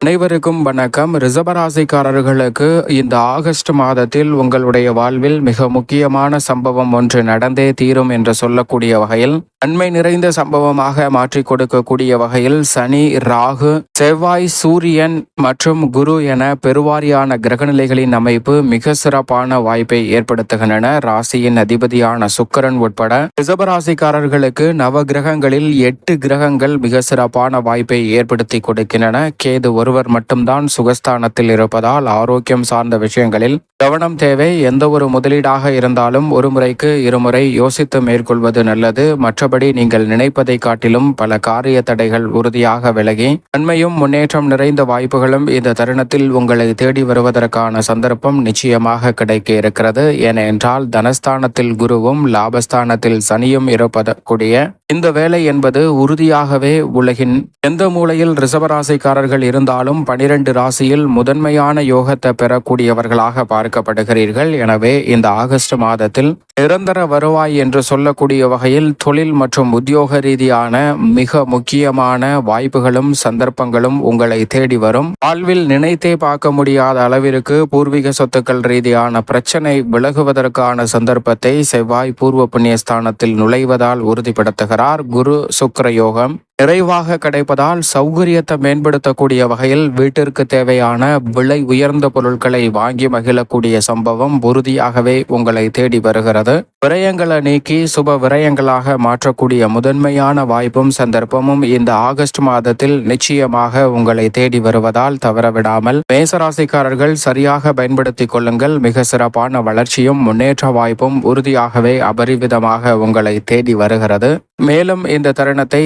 அனைவருக்கும் வணக்கம். ரிசபராசிக்காரர்களுக்கு இந்த ஆகஸ்ட் மாதத்தில் உங்களுடைய வாழ்வில் மிக முக்கியமான சம்பவம் ஒன்று நடந்தே தீரும் என்று சொல்லக்கூடிய வகையில் நன்மை நிறைந்த சம்பவமாக மாற்றிக் கொடுக்கக்கூடிய வகையில் சனி ராகு செவ்வாய் சூரியன் மற்றும் குரு என பெருவாரியான கிரகநிலைகளின் அமைப்பு மிக சிறப்பான வாய்ப்பை ஏற்படுத்துகின்றன. ராசியின் அதிபதியான சுக்கரன் உட்பட ரிசபராசிக்காரர்களுக்கு நவ கிரகங்களில் எட்டு கிரகங்கள் மிக சிறப்பான வாய்ப்பை ஏற்படுத்தி கொடுக்கின்றன. கேது ஒருவர் மட்டும்தான் சுகஸ்தானத்தில் இருப்பதால் ஆரோக்கியம் சார்ந்த விஷயங்களில் கவனம் தேவை. எந்த ஒரு முதலீடாக இருந்தாலும் ஒரு முறைக்கு இருமுறை யோசித்து மேற்கொள்வது நல்லது. மற்றபடி நீங்கள் நினைப்பதை காட்டிலும் பல காரிய தடைகள் உறுதியாக விலகி நன்மையும் முன்னேற்றம் நிறைந்த வாய்ப்புகளும் இந்த தருணத்தில் உங்களை தேடி வருவதற்கான சந்தர்ப்பம் நிச்சயமாக கிடைக்க இருக்கிறது. ஏனென்றால் தனஸ்தானத்தில் குருவும் லாபஸ்தானத்தில் சனியும் இருப்பதற்குடைய இந்த வேலை என்பது உறுதியாகவே உலகின் எந்த மூலையில் ரிசவராசிக்காரர்கள் இருந்தாலும் பனிரெண்டு ராசியில் முதன்மையான யோகத்தை பெறக்கூடியவர்களாக பார்க்கப்படுகிறீர்கள். எனவே இந்த ஆகஸ்ட் மாதத்தில் நிரந்தர வருவாய் என்று சொல்லக்கூடிய வகையில் தொழில் மற்றும் உத்தியோக ரீதியான மிக முக்கியமான வாய்ப்புகளும் சந்தர்ப்பங்களும் உங்களை தேடி வரும். வாழ்வில் நினைத்தே பார்க்க முடியாத அளவிற்கு பூர்வீக சொத்துக்கள் ரீதியான பிரச்சனை விலகுவதற்கான சந்தர்ப்பத்தை செவ்வாய் பூர்வ புண்ணியஸ்தானத்தில் நுழைவதால் உறுதிப்படுத்துகிறார். குரு சுக்கர யோகம் நிறைவாக கிடைப்பதால் சௌகரியத்தை மேம்படுத்தக்கூடிய வகையில் வீட்டிற்கு தேவையான விலை உயர்ந்த பொருட்களை வாங்கி மகிழக்கூடிய சம்பவம் உறுதியாகவே உங்களை தேடி வருகிறது. விரயங்களை நீக்கி சுப விரயங்களாக மாற்றக்கூடிய முதன்மையான வாய்ப்பும் சந்தர்ப்பமும் இந்த ஆகஸ்ட் மாதத்தில் நிச்சயமாக உங்களை தேடி வருவதால் தவறவிடாமல் மேசராசிக்காரர்கள் சரியாக பயன்படுத்திக் கொள்ளுங்கள். மிக சிறப்பான வளர்ச்சியும் முன்னேற்ற வாய்ப்பும் உறுதியாகவே அபரிவிதமாக உங்களை தேடி வருகிறது. மேலும் இந்த தருணத்தை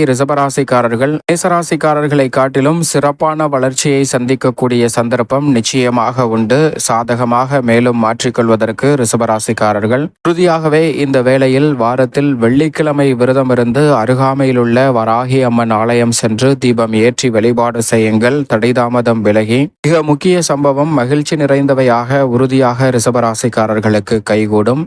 ரிசபராசிக்காரர்கள் மேசராசிக்காரர்களை காட்டிலும் சிறப்பான வளர்ச்சியை சந்திக்கக்கூடிய சந்தர்ப்பம் நிச்சயமாக உண்டு. சாதகமாக மேலும் மாற்றிக்கொள்வதற்கு ரிசபராசிக்காரர்கள் உறுதியாகவே இந்த வேளையில் வாரத்தில் வெள்ளிக்கிழமை விரதமிருந்து அருகாமையில் உள்ள வராகி அம்மன் ஆலயம் சென்று தீபம் ஏற்றி வழிபாடு செய்யுங்கள். தடைதாமதம் விலகி மிக முக்கிய சம்பவம் மகிழ்ச்சி நிறைந்தவையாக உறுதியாக ரிசபராசிக்காரர்களுக்கு கைகூடும்.